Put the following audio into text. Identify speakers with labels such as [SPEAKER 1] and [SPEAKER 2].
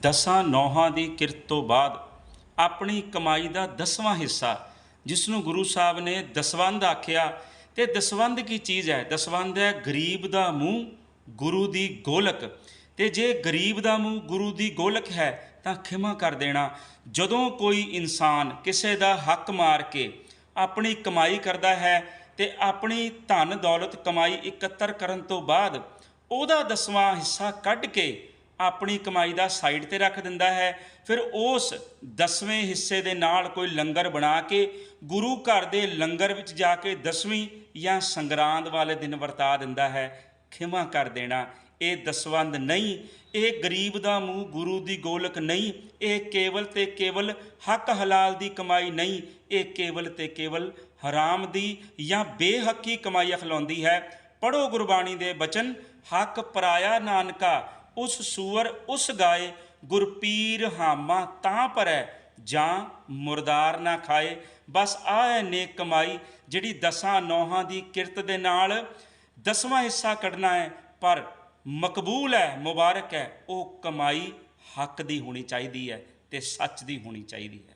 [SPEAKER 1] ਦਸਾਂ ਨੌਹਾਂ ਦੀ ਕਿਰਤ ਤੋਂ ਬਾਅਦ ਆਪਣੀ ਕਮਾਈ ਦਾ ਦਸਵਾਂ ਹਿੱਸਾ ਜਿਸ ਨੂੰ ਗੁਰੂ ਸਾਹਿਬ ਨੇ ਦਸਵੰਧ ਆਖਿਆ। ਤੇ ਦਸਵੰਧ ਕੀ ਚੀਜ਼ ਹੈ? ਦਸਵੰਧ ਹੈ ਗਰੀਬ ਦਾ ਮੂੰਹ, ਗੁਰੂ ਦੀ ਗੋਲਕ। ਤੇ ਜੇ ਗਰੀਬ ਦਾ ਮੂੰਹ, ਗੁਰੂ ਦੀ ਗੋਲਕ ਹੈ, ਤਾਂ ਖਿਮਾ ਕਰ ਦੇਣਾ। ਜਦੋਂ ਕੋਈ ਇਨਸਾਨ ਕਿਸੇ ਦਾ ਹੱਕ ਮਾਰ ਕੇ ਆਪਣੀ ਕਮਾਈ ਕਰਦਾ ਹੈ ਤੇ ਆਪਣੀ ਧਨ ਦੌਲਤ ਕਮਾਈ ਇਕੱਤਰ ਕਰਨ ਤੋਂ ਬਾਅਦ ਉਹਦਾ ਦਸਵਾਂ ਹਿੱਸਾ ਕੱਢ ਕੇ ਆਪਣੀ ਕਮਾਈ ਦਾ ਸਾਈਡ ਤੇ ਰੱਖ ਦਿੰਦਾ ਹੈ। ਫਿਰ ਉਸ ਦਸਵੇਂ ਹਿੱਸੇ ਦੇ ਨਾਲ ਕੋਈ ਲੰਗਰ ਬਣਾ ਕੇ, ਗੁਰੂ ਘਰ ਦੇ ਲੰਗਰ ਵਿੱਚ ਜਾ ਕੇ ਦਸਵੀਂ ਜਾਂ ਸੰਗਰਾਂਦ ਵਾਲੇ ਦਿਨ ਵਰਤਾ ਦਿੰਦਾ ਹੈ। ਖਿਮਾ ਕਰ ਦੇਣਾ, ਇਹ ਦਸਵੰਦ ਨਹੀਂ। ਇਹ ਗਰੀਬ ਦਾ ਮੂੰਹ, ਗੁਰੂ ਦੀ ਗੋਲਕ ਨਹੀਂ। ਇਹ ਕੇਵਲ ਤੇ ਕੇਵਲ ਹੱਕ ਹਲਾਲ ਦੀ ਕਮਾਈ ਨਹੀਂ। ਇਹ ਕੇਵਲ ਤੇ ਕੇਵਲ ਹਰਾਮ ਦੀ ਜਾਂ ਬੇਹੱਕੀ ਕਮਾਈ ਅਖਲਾਉਂਦੀ ਹੈ। ਪੜੋ ਗੁਰਬਾਣੀ ਦੇ ਬਚਨ, ਹੱਕ ਪਰਾਇਆ ਨਾਨਕਾ ਉਸ ਸੂਰ, ਉਸ ਗਾਏ, ਗੁਰਪੀਰ ਹਾਮਾ ਤਾਂ ਪਰੈ ਜਾਂ ਮੁਰਦਾਰ ਨਾ ਖਾਏ। ਬਸ ਆਹ ਹੈ ਨੇਕ ਕਮਾਈ, ਜਿਹੜੀ ਦਸਾਂ ਨੌਹਾਂ ਦੀ ਕਿਰਤ ਦੇ ਨਾਲ ਦਸਵਾਂ ਹਿੱਸਾ ਕੱਢਣਾ ਹੈ, ਪਰ ਮਕਬੂਲ ਹੈ, ਮੁਬਾਰਕ ਹੈ, ਉਹ ਕਮਾਈ ਹੱਕ ਦੀ ਹੋਣੀ ਚਾਹੀਦੀ ਹੈ ਤੇ ਸੱਚ ਦੀ ਹੋਣੀ ਚਾਹੀਦੀ ਹੈ।